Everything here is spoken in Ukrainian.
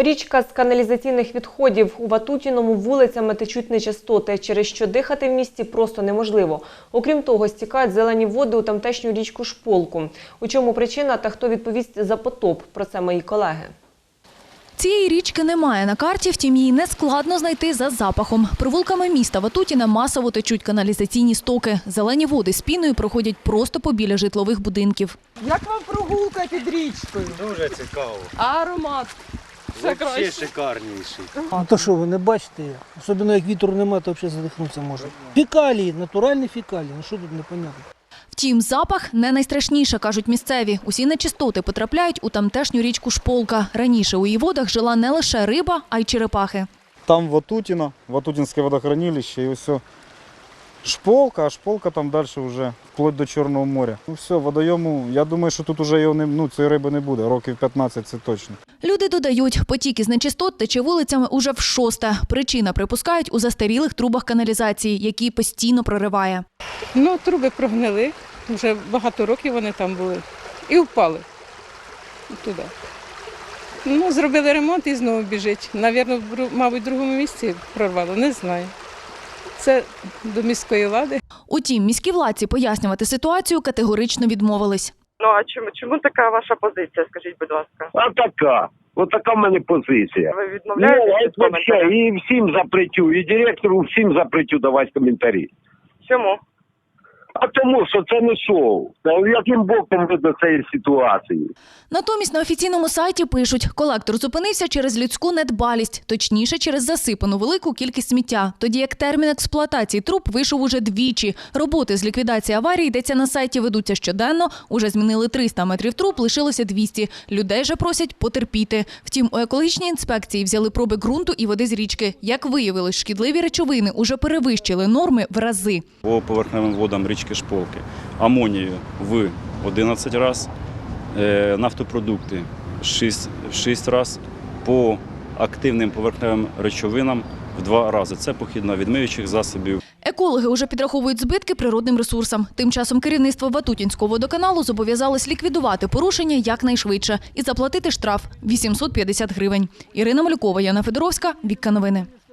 Річка з каналізаційних відходів у Ватутіному вулицями течуть нечистоти, через що дихати в місті просто неможливо. Окрім того, стікають зелені води у тамтешню річку Шполку. У чому причина та хто відповість за потоп? Про це мої колеги. Цієї річки немає на карті, втім її не складно знайти за запахом. Провулками міста Ватутіна масово течуть каналізаційні стоки. Зелені води з піною проходять просто побіля житлових будинків. Як вам прогулка під річкою? Дуже цікаво. А аромат? Взагалі краще. шикарніший. Ну то що, ви не бачите? Особливо як вітру немає, то взагалі задихнутися можна. Фекалії, натуральні фекалії. Ну що тут непонятно? Втім, запах не найстрашніше, кажуть місцеві. Усі нечистоти потрапляють у тамтешню річку Шполка. Раніше у її водах жила не лише риба, а й черепахи. Там Ватутіно, Ватутінське водохранилище і все. Шполка, а шполка там далі вже вплоть до Чорного моря. Ну все, водойому, я думаю, що тут вже його не, ну, цієї риби не буде. Років 15 це точно. Люди додають, потік із нечистот тече вулицями уже в шосте. Причина припускають у застарілих трубах каналізації, які постійно прориває. Ну, труби прогнили. Вже багато років вони там були. І впали туди. Ну, зробили ремонт і знову біжить. Навірно, мабуть, в другому місці прорвало, не знаю. Це до міської влади. Утім, міські владці пояснювати ситуацію категорично відмовились. Ну а чому чому така ваша позиція? Скажіть, будь ласка, А така. Ось така в мене позиція. ви Ну, відмовляєтеся а від коментаря? і всім запретю, і директору всім запретю давати коментарі. Чому? А тому, що це не шоу. Та яким боком ви до цієї ситуації? Натомість на офіційному сайті пишуть, колектор зупинився через людську недбалість, точніше через засипану велику кількість сміття. Тоді як термін експлуатації труб вийшов уже двічі. Роботи з ліквідації аварії йдеться на сайті, ведуться щоденно. Уже змінили 300 метрів труб, лишилося 200. Людей же просять потерпіти. Втім, у екологічній інспекції взяли проби ґрунту і води з річки. Як виявилось, шкідливі речовини уже перевищили норми в рази. по поверхневим водам річки Шполки. Амонію в 11 раз, е, нафтопродукти 6, 6 раз, по активним поверхневим речовинам в 2 рази. Це похід на відмиючих засобів. Екологи уже підраховують збитки природним ресурсам. Тим часом керівництво Ватутінського водоканалу зобов'язалось ліквідувати порушення якнайшвидше і заплатити штраф 850 гривень. Ірина Малюкова, Яна Федоровська, Вікка Новини.